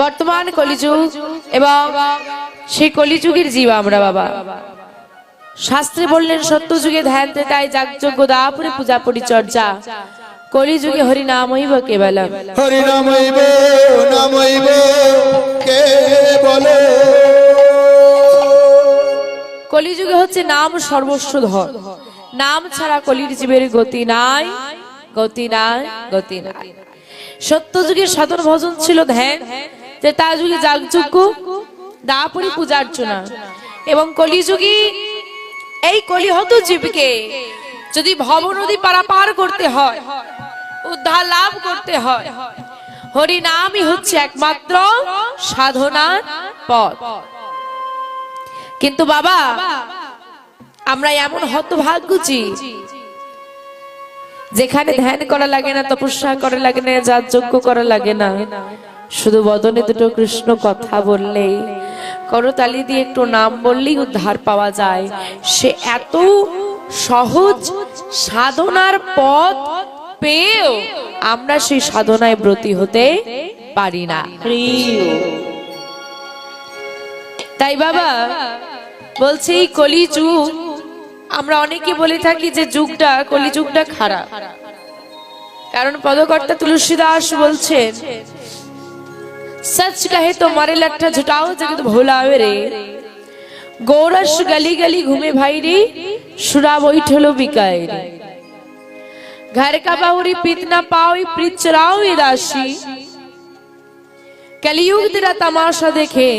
বর্তমান কলিযুগ এবং সেই কলিযুগের জীব আমরা বাবা। শাস্ত্রে বললেন সত্য যুগে ধ্যান তাই যাগযজ্ঞ দাপুরে পূজা পরিচর্যা। কলিযুগে হরি নামইব কেবলম। হরি নামইব নামইব কে বলে? কলিযুগে হচ্ছে নাম সর্বস্ব ধর। নাম ছাড়া কলির জীবের গতি নাই গতি নাই গতি নাই। সত্য যুগের সাধন ভজন ছিল ধ্যান। যে তা যুগে যাগযজ্ঞ দাপুরি পূজা অর্চনা। এবং কলিযুগী এই কলিহত জীবকে যদি ভব নদী পারাপার করতে হয়, উদ্ধার লাভ করতে হয়, হরি নামই হচ্ছে একমাত্র সাধনার পথ। কিন্তু বাবা, আমরা এমন হতভাগ্যছি যেখানে ধ্যান করা লাগে না, তপস্যা করা লাগে না যার যোগ্য করা লাগে না। শুধু বদনে দুটো কৃষ্ণ কথা বললে। করতালি দিয়ে একটু নাম বললেই উদ্ধার পাওয়া যায়। সে এত সহজ সাধনার পথ পেয়েও আমরা সেই সাধনায় ব্রতী হতে পারি না। তাই বাবা বলছে এই কলি যুগ আমরা অনেকে বলে থাকি যে যুগটা কলি যুগটা খারাপ। কারণ পদকর্তা তুলসীদাস বলছেন सच कहे तो मारे लट्ठा झुटाओ जगत भोलावे रे गोरस गली गली घूमे भाई रे सुरा बैठलो बिकाए रे घर का बाहुरी पीत ना पाओ प्रीत चराओ ये दासी कलयुग तेरा तमाशा देखे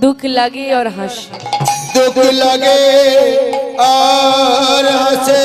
दुख लगे और हंसी দুঃখ লাগে আর হাসে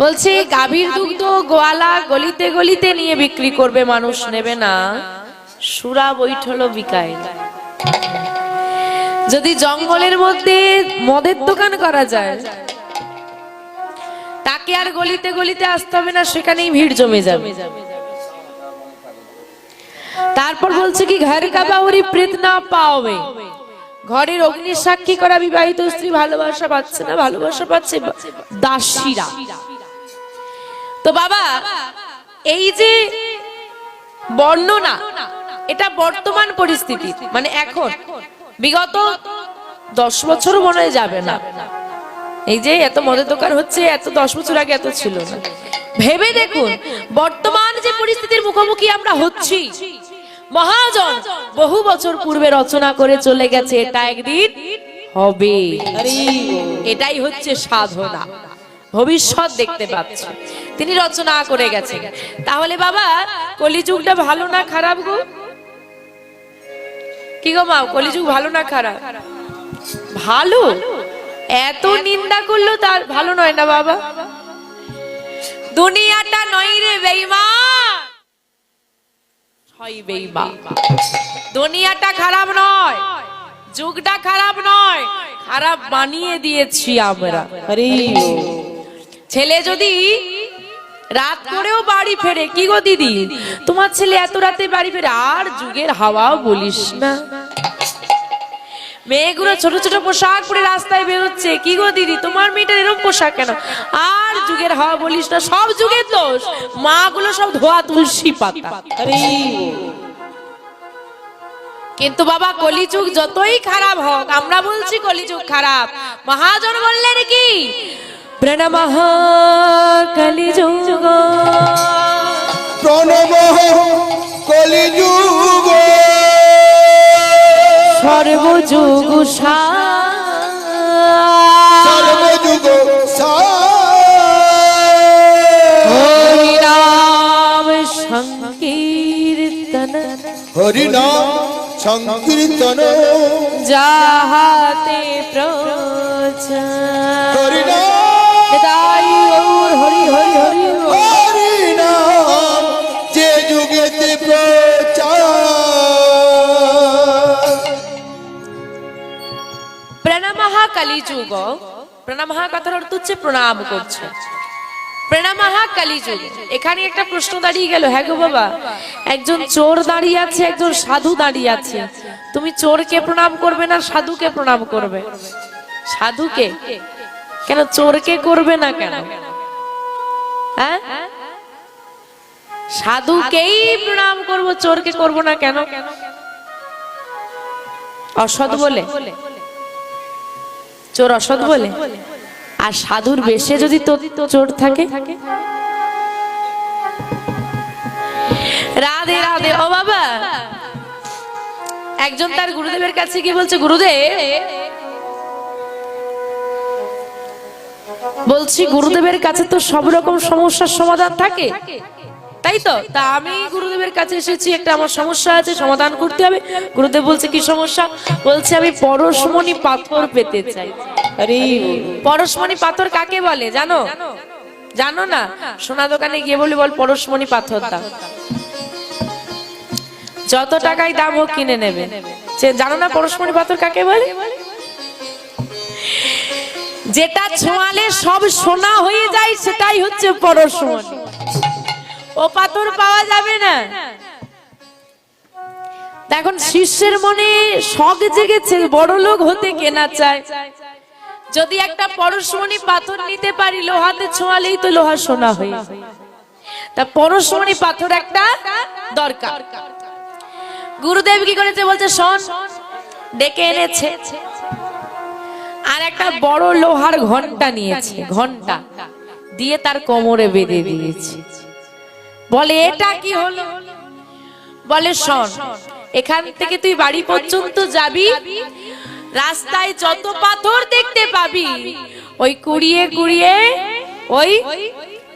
বলছে, গাভীর দুগ্ধ গোয়ালা গলিতে গলিতে নিয়ে বিক্রি করবে মানুষ, নেবে না। সুরা বৈঠলো বিকায় যদি জঙ্গলের মধ্যে মদের দোকান করা যায়, তাকে আর গলিতে গলিতে আসতে হবে না, সেখানেই ভিড় জমে যাবে। তারপর বলছে কি, ঘর কাবাউরি প্রেত না পাওবে। ঘরের অগ্নি সাক্ষী করা বিবাহিত স্ত্রী ভালোবাসা পাচ্ছে না, ভালোবাসা পাচ্ছে দাসীরা। তো বাবা এই যে বর্ণনা এটা বর্তমান পরিস্থিতি মানে এখন। বিগত দশ বছর মনে হয় যাবে না। এই যে এত মদের দোকান হচ্ছে এত দশ বছর আগে এত ছিল না। ভেবে দেখুন বর্তমান যে পরিস্থিতির মুখোমুখি আমরা হচ্ছি মহাজন বহু বছর পূর্বে রচনা করে চলে গেছে এটা একদিন হবে। এটাই হচ্ছে সাধনা। ভবিষ্যৎ দেখতে পাচ্ছে। তিনি রচনা করে গেছেন। তাহলে বাবা কলিযুগটা ভালো না খারাপ গো? কি গো মা কলিযুগ ভালো না খারাপ? ভালো? এত নিন্দা করল তার ভালো নয় না বাবা? দুনিয়াটা নয় রে বেইমান দুনিয়াটা খারাপ নয় যুগটা খারাপ নয় খারাপ বানিয়ে দিয়েছি আমরা। ছেলে যদি রাত করেও বাড়ি ফেরে। কি গো দিদি? তোমার ছেলে এত রাতে বাড়ি ফেরে? আর যুগের হাওয়াও বলিস না। মেয়েগুলো ছোট ছোট পোশাক পরে রাস্তায় বেরোচ্ছে। কি গো দিদি, তোমার মেয়েটার এরকম পোশাক কেন? আর যুগের হাওয়া বলিস না। সব যুগের দোষ। মা গুলো সব ধোয়া তুলসী পাতা। কিন্তু বাবা, কলিযুগ যতই খারাপ হোক, আমরা বলছি কলিযুগ খারাপ। মহাজন বললেন কি প্রণমঃ কলিযুগ। প্রণব কলিযুগ। সর্বযুগ সর্বযুগ হরিনাম সংকীর্তন। হরিনাম সংকীর্তন। যাহাতে প্রচার হরিনাম তাই কলিযুগ প্রণামহা কথার অর্থ হচ্ছে প্রণাম করছে। প্রণামহা কলিযুগ এখানে একটা প্রশ্ন দাঁড়িয়ে গেল হ্যাঁ গো বাবা, একজন চোর দাঁড়িয়ে আছে, একজন সাধু দাঁড়িয়ে আছে। তুমি চোরকে প্রণাম করবে না সাধুকে প্রণাম করবে? সাধুকে? কেন চোরকে করবে না কেন? হ্যাঁ? সাধুকেই প্রণাম করব, চোরকে করব না কেন? অসৎ বলে। চোর অসৎ বলে। আর সাধুর বেশে যদি তো চোর থাকে? রাধে রাধে। ও বাবা, একজন তার গুরুদেবের কাছে কি বলছে, গুরুদেব বলছি, গুরুদেবের কাছে তো সব রকম সমস্যার সমাধান থাকে। তাই তো? তা আমি গুরুদেবের কাছে এসেছি, একটা আমার সমস্যা আছে, সমাধান করতে হবে। গুরুদেব বলছে, কি সমস্যা? বলছে, আমি পরশমণি পাথর পেতে চাই। আরে, পরশমণি পাথর কাকে বলে, জানো? জানো না? সোনা দোকানে গিয়ে বলি, বল পরশমণি পাথর দাও। যত টাকাই দাম হোক কিনে নেবে। সে জানো না পরশমণি পাথর কাকে বলে? যেটা ছোঁয়ালে সব সোনা হয়ে যায়, সেটাই হচ্ছে পরশমণি ও পাথর পাওয়া যাবে না। এখন শিষ্যের মনে শখ জেগেছে, বড় লোক হতে কেনা চায়। যদি একটা পরশমণি পাথর নিতে পারি, লোহাতে ছোঁয়ালেই তো লোহা সোনা হয়ে। তা পরশমণি পাথর একটা দরকার। গুরুদেব কি করেছে? বলছে, শোন, ডেকে এনেছে। আর একটা বড় লোহার ঘণ্টা নিয়েছে, ঘণ্টা দিয়ে তার কোমরে বেঁধে দিয়েছে। বলে, এটা কি হলো? বলে, শোন, এখান থেকে তুই বাড়ি পর্যন্ত যাবি, রাস্তায় যত পাথর দেখতে পাবি, ওই কুড়িয়ে কুড়িয়ে ওই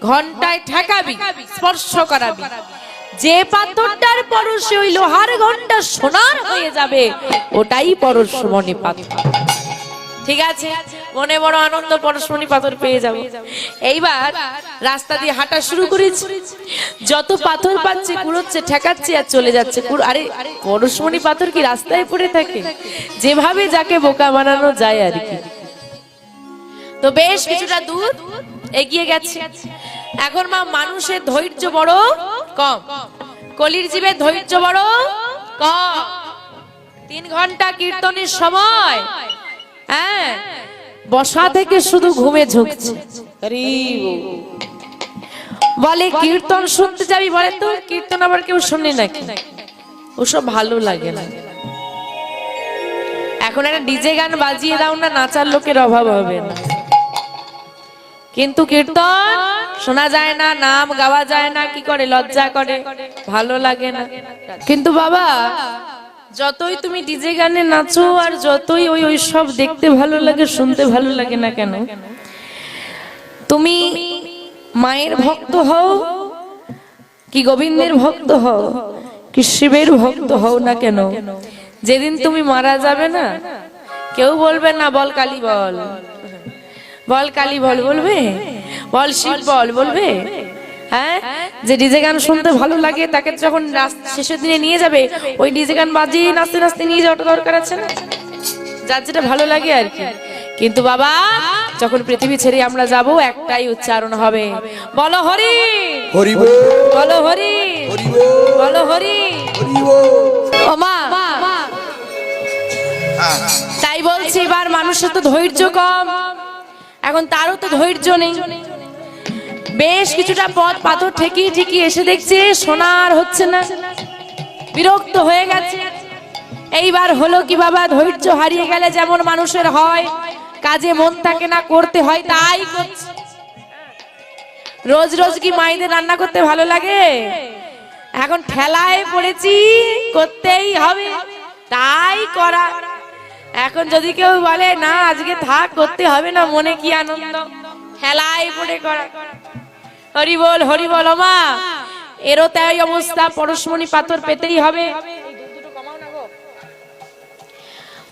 ঘন্টায় ঠেকাবি, স্পর্শ করাবি। যে পাথরটার পরশে ওই লোহার ঘণ্টা সোনার হয়ে যাবে, ওটাই পরশমণি পাথর। ঠিক আছে? মনে বড় আনন্দ পরশমণি পাথর পেয়ে যাব। এইবার রাস্তা দিয়ে হাঁটা শুরু করেছি। যত পাথর পাচ্ছে, কুড়োচ্ছে, ঠেকাচ্ছে আর চলে যাচ্ছে। আরে, পরশমণি পাথর কি রাস্তায় পড়ে থাকে? যেভাবে যাকে বোকা বানানো যায় আর কি। তো বেশ কিছুটা দূর এগিয়ে গেছে। এখন মা, মানুষের ধৈর্য বড় কম। কলির জীবের ধৈর্য বড় কম। তিন ঘণ্টা কীর্তনের সময় হ্যাঁ। বসা থেকে শুধু ঘুমে ঝুঁকছে। বলে কীর্তন শুনতে যাবি? বলে তো কীর্তন আবার কেউ শুনে নাকি? ওসব ভালো লাগে না। এখন একটা ডিজে গান বাজিয়ে দাও না নাচার লোকের অভাব হবে না। কিন্তু কীর্তন শোনা যায় না নাম গাওয়া যায় না কি করে লজ্জা করে? ভালো লাগে না। কিন্তু বাবা যতই তুমি ডিজে গানে নাচো আর যতই ওই ওই সব দেখতে ভালো লাগে, শুনতে ভালো লাগে না কেন, তুমি মায়ের ভক্ত হও কি গোবিন্দের ভক্ত হও, কি শিবের ভক্ত হও না কেন? যেদিন তুমি মারা যাবে না, কেউ বলবে না, বল কালী বল বল কালী বল বলবে, বল শিব বল বলবে হ্যাঁ? যে ডিজে গান শুনতে ভালো লাগে তাকে যখন শেষের দিনে নিয়ে যাবে ওই ডিজে গান বাজিয়ে নাচতে নাচতে নিয়ে যাওয়াটা দরকার আছে না? যার যেটা ভালো লাগে আর কি। কিন্তু বাবা যখন পৃথিবী ছেড়ে আমরা যাব একটাই উচ্চারণ হবে। বলো হরি। হরি বলো হরি। বলো হরি। ও মা। তাই বলছি এবার মানুষের তো ধৈর্য কম। এখন তারও তো ধৈর্য নেই। বেশ কিছুটা পথ পাথর ঠেকিয়ে ঠেকিয়ে এসে দেখছে, সোনার হচ্ছে না। বিরক্ত হয়ে গেছে। এইবার হলো কি বাবা, ধৈর্য হারিয়ে গেলে যেমন মানুষের হয়, কাজে মন থাকে না, করতে হয় তাই করছে। রোজ রোজ কি মাইদের রান্না করতে ভালো লাগে? এখন ঠেলায় পড়েছি, করতেই হবে, তাই করা। এখন যদি কেউ বলে, না, আজকে থাক, করতে হবে না, মনে কি আনন্দ? ঠেলায় পড়ে করা। হরি বল হরি বল মা এরও তাই অবস্থা, পরশমণি পাথর পেতেই হবে।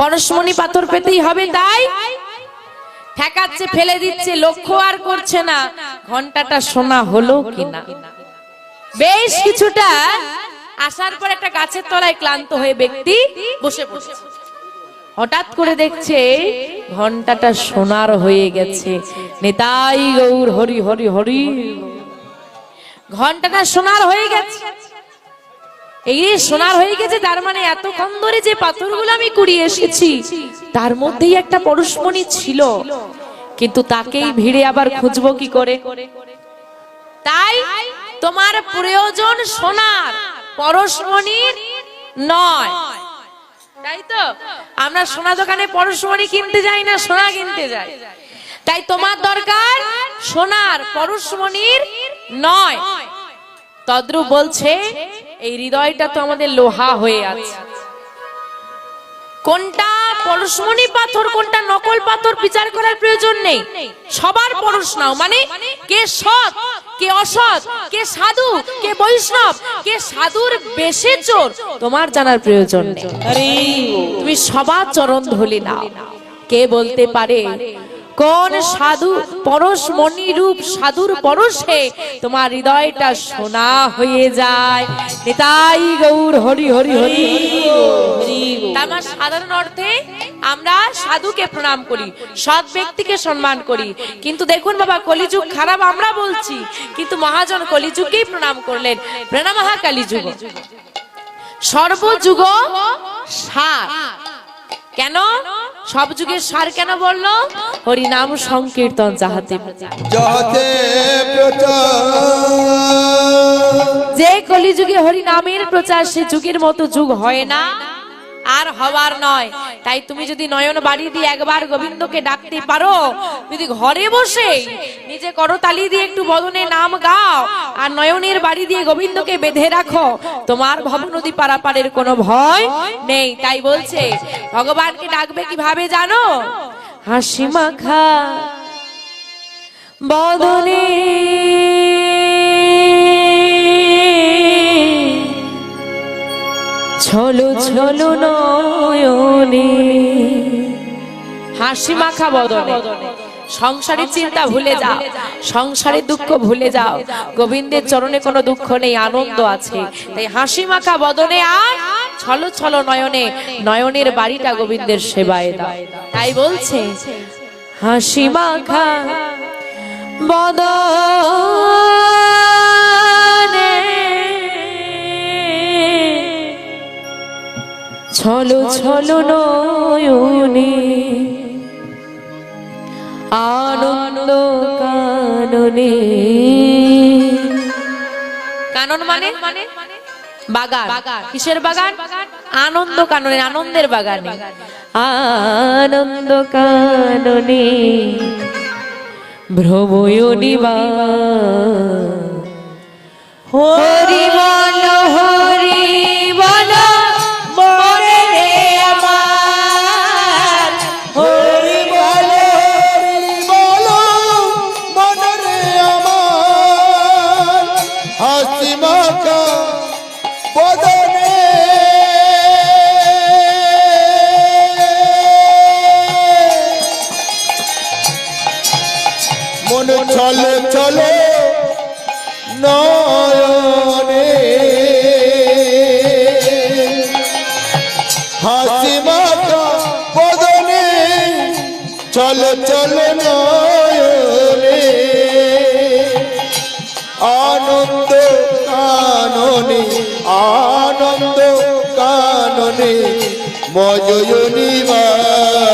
পরশমণি পাথর পেতেই হবে, তাই ঠেকাচ্ছে, ফেলে দিচ্ছে, লক্ষ্য আর করছে না। ঘন্টাটা সোনা হলো কিনা? বেশ কিছুটা আসার পর একটা গাছের তলায় ক্লান্ত হয়ে ব্যক্তি বসে পড়ছে। হঠাৎ করে দেখছে ঘন্টাটা সোনার হয়ে গেছে। নেতাই গৌর, হরি হরি হরি। ঘন্টাটা সোনার হয়ে গেছে। এই সোনার হয়ে গেছে, তার মানে এতক্ষণ ধরে যে পাথরগুলো আমি কুড়িয়ে এসেছি, তার মধ্যেই একটা পরশমণি ছিল। কিন্তু তাকেই ভিড়ে আবার খুঁজবো কি করে? তাই তোমার প্রয়োজন সোনার, পরশমণির নয়। তাই তো? আমরা সোনা দোকানে পরশুমনি কিনতে যাই না সোনা কিনতে যাই? তাই তোমার দরকার সোনার পরশুমনির নয়। তদ্রু বলছে, এই হৃদয়টা তো আমাদের লোহা হয়ে আছে। কোনটা? পরশমণি পাথর কোনটা? নকল পাথর বিচার করার প্রয়োজন নেই। সবার পরশ নাও। মানে কে সৎ কে অসৎ কে সাধু কে বৈষ্ণব কে সাধুর বেশে চোর তোমার জানার প্রয়োজন নেই। তুমি সবার চরণ ধুলি নাও। কে বলতে পারে কোন সাধু পরশ মণি রূপ সাধুর পরশে তোমার হৃদয়টা সোনা হয়ে যায়। নিতাই গৌর হরি হরি হরি। তার মানে সাধারণ অর্থে আমরা সাধুকে প্রণাম করি সৎ ব্যক্তিকে সম্মান করি। কিন্তু দেখুন বাবা কলিযুগ খারাপ আমরা বলছি কিন্তু মহাজন কলিযুগকেই প্রণাম করলেন। প্রণামহা কালীযুগ। সর্বযুগ সার। কেন? সব যুগের সার কেন বলল? হরিনাম সংকীর্তন যাহাতে যাহাতে প্রচার। যে কলিযুগে হরিনামের প্রচার সে যুগের মতো যুগ হয় না। আর হবার নয়। তাই তুমি যদি নয়ন বাড়ি দিয়ে একবার গোবিন্দকে ডাকতে পারো, যদি ঘরে বসে নিজে করতালি দিয়ে একটু বদনে নাম গাও আর নয়নের বাড়ি দিয়ে গোবিন্দকে বেঁধে রাখো, তোমার ভব নদী পারাপারের কোনো ভয় নেই। তাই বলছে, ভগবানকে ডাকবে কীভাবে জানো? হাসি মাখা বদনে ছলো ছলো নয়নে। হাসি মাখা বদনে। সংসারের চিন্তা ভুলে যাও। সংসারের দুঃখ ভুলে যাও। গোবিন্দের চরণে কোনো দুঃখ নেই, আনন্দ আছে। তাই হাসি মাখা বদনে আর ছলো ছলো নয়নে। নয়নের বাড়িটা গোবিন্দের সেবায় দাও। তাই বলছে, হাসি মাখা বদনে। ছলো ছলো নয়নে আনন্দ কাননে। কানন মানে? বাগান। কিসের বাগান? আনন্দ কাননে আনন্দের বাগানে। আনন্দ কাননে ভ্রময়নী বা হরি মজয়নী হরি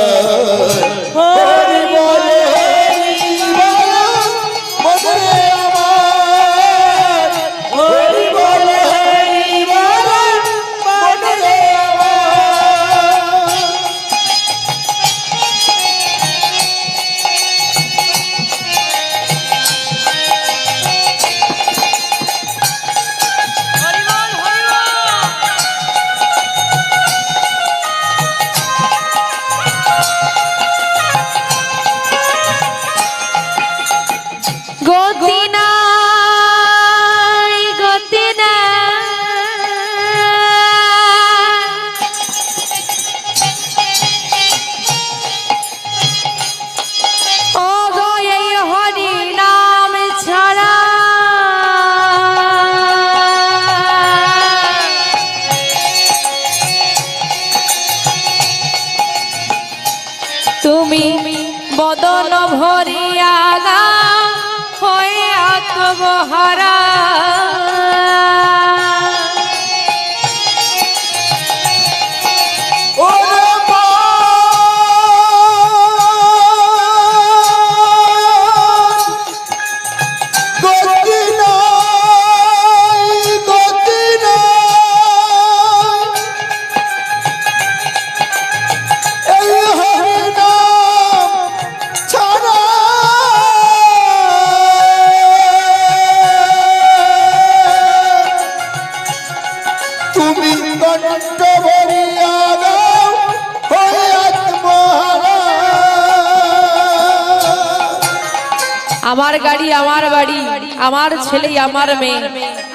আমার গাড়ি, আমার বাড়ি, আমার ছেলে, আমার মেয়ে।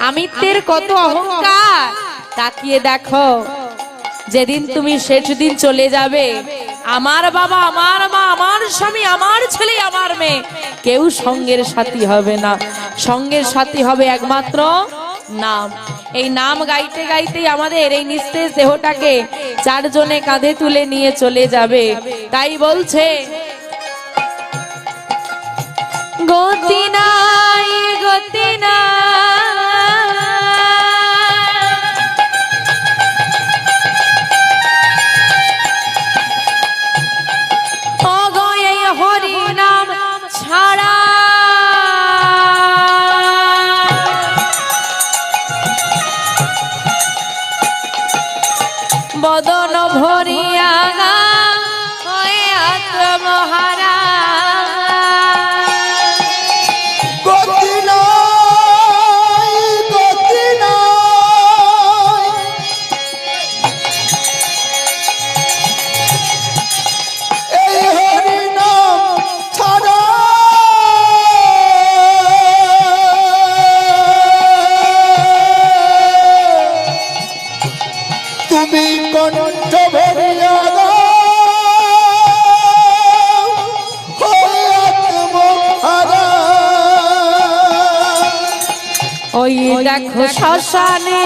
আমিত্বের কত অহংকার? তাকিয়ে দেখো, যেদিন তুমি শেষ দিন চলে যাবে। আমার বাবা, আমার মা, আমার স্বামী, আমার ছেলে, আমার মেয়ে। কেউ সঙ্গের সাথী হবে না। সঙ্গের সাথী হবে একমাত্র নাম। এই নাম গাইতে গাইতেই আমাদের এই নিস্তেজ দেহটাকে চারজনে কাঁধে তুলে নিয়ে চলে যাবে। তাই বলছে গতি নাই গতি নাই দেখো শ্মশানে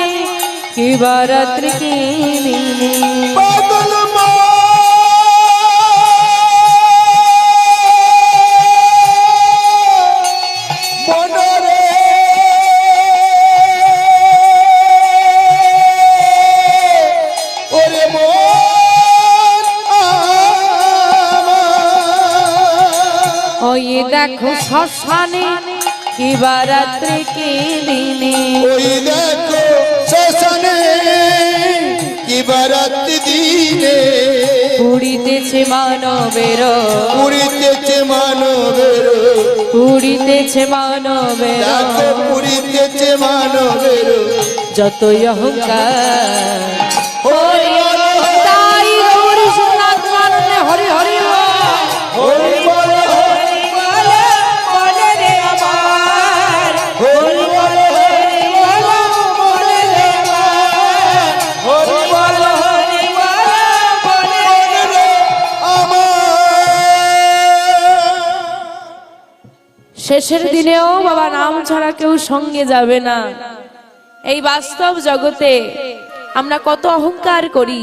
কি বরাত্রি কিনিনি। ওই দেখো শ্মশানে কি বরাত্রি কিনিনি ওই দেখো শ্মশানে কি বারাতি দিনে। পুড়িতেছে মানবের। পুরিতেছে মানবের। পুড়িতেছে মানবের। পুরিতেছে মানবের। যতই অহংকার শেষের দিনেও বাবা নাম ছাড়া কেউ সঙ্গে যাবে না। এই বাস্তব জগতে আমরা কত অহংকার করি।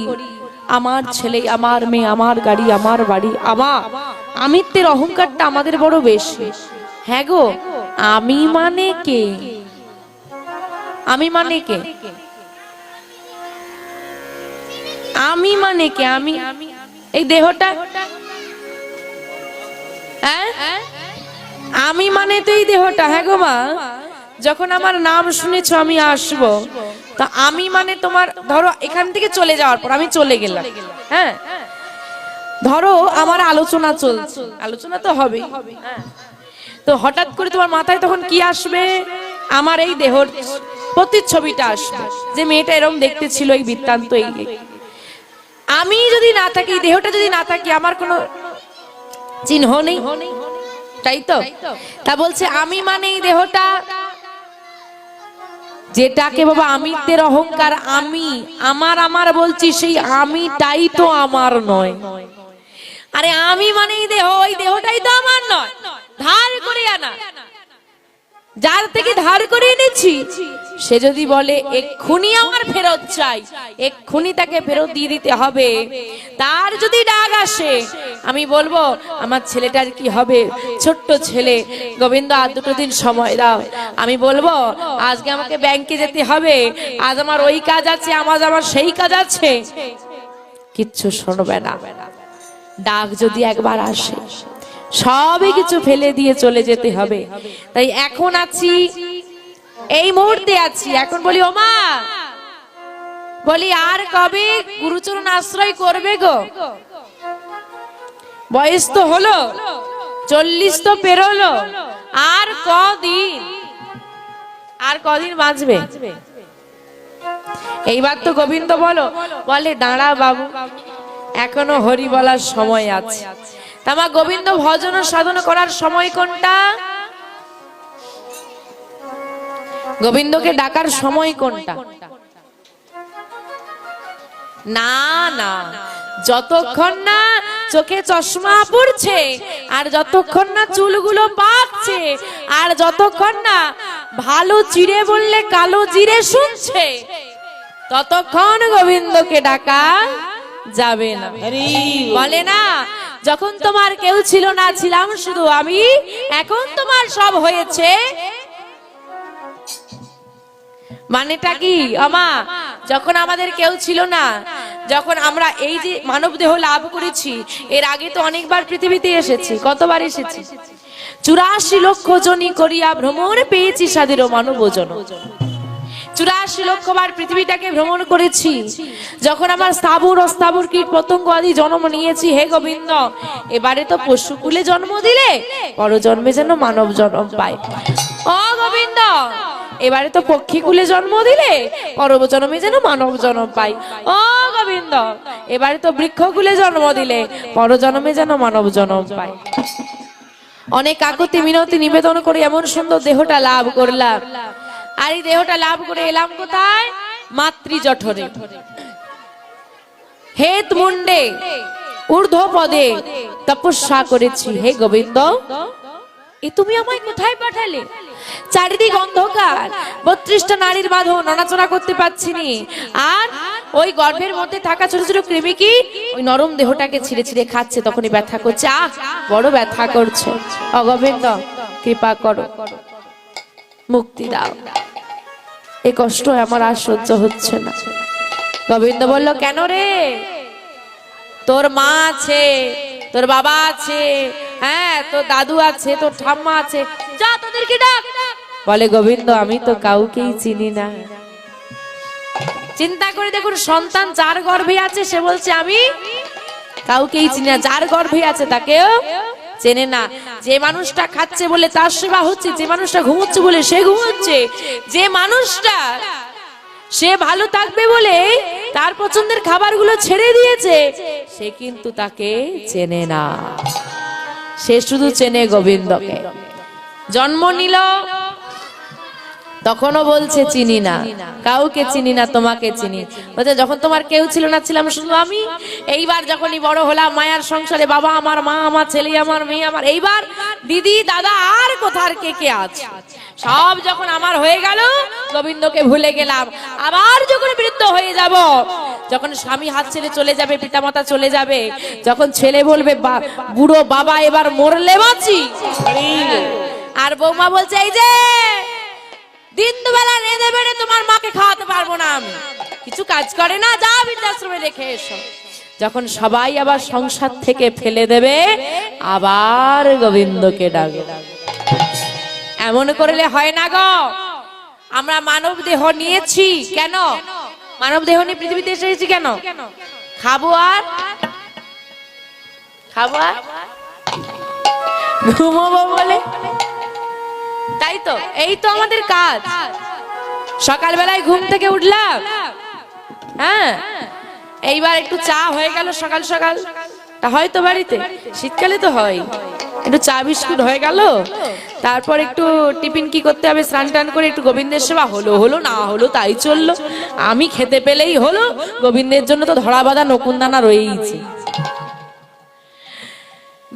আমার ছেলে আমার মেয়ে আমার গাড়ি আমার বাড়ি। আমার আমিত্বের অহংকারটা আমাদের বড় বেশি। হ্যাঁ গো আমি মানে কে? আমি মানে কে? আমি মানে কে? আমি এই দেহটা হ্যাঁ? আমি মানে তো এই দেহটা হ্যাঁ গো মা? যখন আমার নাম শুনেছ, আমি আসব। তা আমি মানে তোমার, ধরো, এখান থেকে চলে যাওয়ার পর আমি চলে গেলাম। হ্যাঁ? ধরো, আমার আলোচনা চলছে। আলোচনা তো হবে তো হঠাৎ করে তোমার মাথায় তখন কি আসবে? আমার এই দেহর প্রতিচ্ছবিটা আসবে। যে মেয়েটা এরকম দেখতে ছিল, এই বৃত্তান্ত এই। আমি যদি না থাকি, দেহটা যদি না থাকি, আমার কোনো চিহ্ন নেই। তাই তো? তা। বলছে আমি মানে এই দেহটা যেটাকে বাবা আমিত্বের অহংকার আমি আমার আমার বলছি সেই আমিটাই তো আমার নয়। আরে আমি মানে এই দেহ ওই দেহটাই তো আমার নয়। ধার করে আনা যার থেকে ধার করে এনেছি সে যদি বলে, এক্ষুনি আমার ফেরত চাই, এক্ষুনি তাকে ফেরত দিয়ে দিতে হবে। তার যদি ডাক আসে, আমি বলব, আমার ছেলেটার কি হবে? ছোট্ট ছেলে, গোবিন্দ আর দুটো দিন সময় দাও। আমি বলব, আজকে আমাকে ব্যাংকে যেতে হবে, আজ আমার ওই কাজ আছে আমার আমার সেই কাজ আছে। কিচ্ছু শুনবে না। ডাক যদি একবার আসে, সবই কিছু ফেলে দিয়ে চলে যেতে হবে। তাই এখন আছি এই মুহূর্তে আছি। এখন বলি ওমা বলি, আর কবে গুরুচরণ আশ্রয় করবে গো? বয়স তো হলো, চল্লিশ তো পেরোলো। আর কদিন? আর কদিন বাঁচবে? এইবার তো গোবিন্দ বলো, বলে, দাঁড়া বাবু, এখনও হরি বলার সময় আছে। তামা গোবিন্দ ভজন সাধন করার সময় কোনটা? গোবিন্দকে ডাকার সময় কোনটা? না না। যতক্ষণ না চোখে চশমা পড়ছে, আর যতক্ষণ না চুলগুলো পাকছে, আর যতক্ষণ না ভালো চিড়ে বললে কালো জিরে শুনছে, ততক্ষণ গোবিন্দকে ডাকা যাবে না। বলে না, যখন তোমার কেউ ছিল না, ছিলাম শুধু আমি, এখন তোমার সব হয়েছে মানেটা কি? আমা যখন আমাদের কেউ ছিল না, যখন আমরা এই যে মানব দেহ লাভ করেছি, এর আগে তো অনেকবার পৃথিবীতে এসেছি, কতবার এসেছি? চুরাশি লক্ষ জনই করিয়া ভ্রমণ পেয়েছি স্বাধীর মানব জন। চুরাশি লক্ষবার পৃথিবীটাকে ভ্রমণ করেছি, যখন আমার স্থাবর, অস্থাবর কীট পতঙ্গ আদি জন্ম নিয়েছি, হে গোবিন্দ, এবারে তো পশুকুলে জন্ম দিলে, পরজন্মে যেন মানব জন্ম পায়। ও গোবিন্দ এবারে তো পক্ষীকুলে জন্ম দিলে পরজন্মে যেন মানব জন্ম পাই। ও গোবিন্দ, এবারে তো বৃক্ষকুলে জন্ম দিলে, পরজন্মে যেন মানব জন্ম পায় অনেক কাকুতি মিনতি নিবেদন করে এমন সুন্দর দেহটা লাভ করলাম। আর এই দেহটা লাভ করে এলাম কোথায়? মাতৃ জঠরে। হেত মুন্ডে ঊর্ধ্ব পদে তপস্যা করেছি। হে গোবিন্দ, এ তুমি আমায় কোথায় পাঠালে? চারিদিক অন্ধকার। বত্রিশটা নারীর বাঁধন, নড়াচড়া করতে পারছি নি আর ওই গর্ভের মধ্যে থাকা ছোট ছোট কৃমি কি ওই নরম দেহটাকে ছিঁড়ে ছিঁড়ে খাচ্ছে, তখনই ব্যথা করছে। আহ, বড় ব্যথা করছে। অগোবিন্দ, কৃপা করো। মুক্তি দাও। এ কষ্ট আমার আর সহ্য হচ্ছে না। গোবিন্দ বলল, কেন রে? তোর মা আছে, তোর বাবা আছে হ্যাঁ তোর দাদু আছে, তোর ঠাম্মা আছে। যা তোদেরকে ডাক। বলে, গোবিন্দ, আমি তো কাউকেই চিনি না। চিন্তা করে দেখুন, সন্তান যার গর্ভে আছে, সে বলছে, আমি কাউকেই চিনি না। যার গর্ভে আছে, তাকেও চেনে না। যে মানুষটা খাচ্ছে বলে তার সেবা হচ্ছে, যে মানুষটা ঘুমোচ্ছে বলে সে ঘুমোচ্ছে। যে মানুষটা, সে ভালো থাকবে বলে তার পছন্দের খাবারগুলো ছেড়ে দিয়েছে, সে কিন্তু তাকে চেনে না। সে শুধু চেনে গোবিন্দকে জন্ম নিল তখনও বলছে, চিনি না। কাউকে চিনি না, তোমাকে চিনি। বলছে, যখন তোমার কেউ ছিল না, ছিলাম শুধু আমি। এইবার যখনই বড় হলাম, মায়ার সংসারে, বাবা আমার, মা আমার, ছেলে আমার, মেয়ে আমার। এইবার দিদি, দাদা আর কোথার কে কে আছে? সব যখন আমার হয়ে গেল, গোবিন্দকে ভুলে গেলাম। আবার যখন বৃদ্ধ হয়ে যাব, যখন স্বামী হাত ছেড়ে চলে যাবে, পিতামাতা চলে যাবে, যখন ছেলে বলবে, "বা- বুড়ো বাবা এবার মরলে বাঁচি? আর বৌমা বলছে, এই যে দিন দুবেলা রেঁধে বেড়ে তোমার মাকে খাওয়াতে পারব না আমি। কিছু কাজ করে না যা বৃদ্ধাশ্রমে রেখে এসো। যখন সবাই আবার সংসার থেকে ফেলে দেবে, আবার গোবিন্দকে ডাকে এমন করলে হয় না গো। আমরা মানব দেহ নিয়েছি, কেন? মানব দেহ নিয়ে পৃথিবীতে এসেছি কেন? খাব আর? খাব আর? ঘুমোবো বলে? তাই তো? এই তো আমাদের কাজ। সকালবেলায় ঘুম থেকে উঠলাম। হ্যাঁ? এইবার একটু চা হয়ে গেল সকাল সকাল। তা হয়তো বাড়িতে? শীতকালে তো হয়। একটু চা বিস্কুট হয়ে গেল। তারপর একটু টিফিন কি করতে হবে স্নান টান করে একটু গোবিন্দের সেবা হলো হলো, না হলো, তাই চলল। আমি খেতে পেলেই হলো। গোবিন্দের জন্য তো ধরা বাঁধা নকুনদানা রয়েইছে।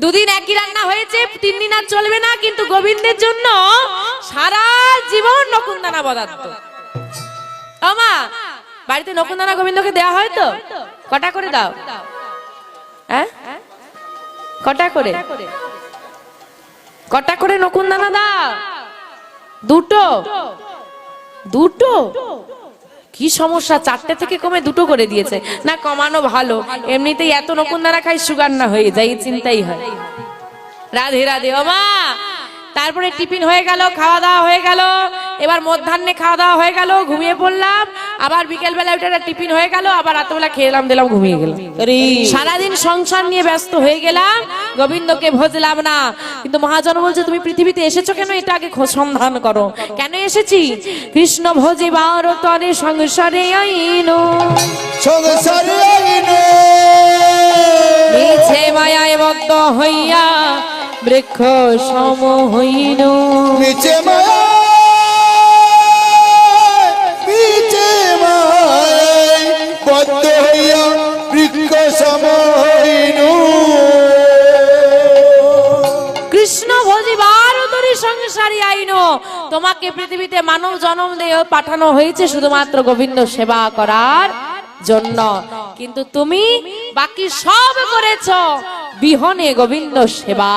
দুদিন একই রান্না হয়েছে, তিন দিন আর চলবে না, কিন্তু গোবিন্দের জন্য সারা জীবন নকুনদানা পদার্থ। মা, বাড়িতে নকুনদানা গোবিন্দকে দেয়া হয় তো? কটা করে দাও? হ্যাঁ? কটা করে? কটা করে নকুনদানা দাও? দুটো? দুটো? কি সমস্যা? চারটে থেকে কমে দুটো করে দিয়েছে। না, কমানো ভালো। এমনিতেই এত নকুন দ্বারা খাই সুগার না হয়ে যায়, এই চিন্তাই হয়। রাধে রাধে। ও মা! তারপরে টিফিন হয়ে গেল খাওয়া দাওয়া হয়ে গেল। এবার মধ্যাহ্নে খাওয়া দাওয়া হয়ে গেল ঘুমিয়ে পড়লাম। আবার বিকেল বেলা ওইটা একটা টিফিন হয়ে গেল আবার রাতবেলা খেলাম দিলাম ঘুমিয়ে গেলাম। সারাদিন সংসার নিয়ে ব্যস্ত হয়ে গেলাম গোবিন্দকে ভজলাম না। কিন্তু মহাজন বলছে তুমি পৃথিবীতে এসেছ কেন? এটা আগে সন্ধান করো। কেন এসেছি? কৃষ্ণ ভজিবার তরে সংসারে আইনো। সংসারে আইনে। মিছে মায়ায় বদ্ধ হইয়া বৃক্ষ সম হইন নিচে মায়া নিচে মায় বদ্ধ হইয়া বৃক্ষ সমহীনু কৃষ্ণ ভজিবার তরি সংসারী আইন। তোমাকে পৃথিবীতে মানব জন্ম দিয়ে পাঠানো হয়েছে শুধুমাত্র গোবিন্দ সেবা করার জন্য। কিন্তু তুমি বাকি সব করেছ। বিহনে গোবিন্দ সেবা।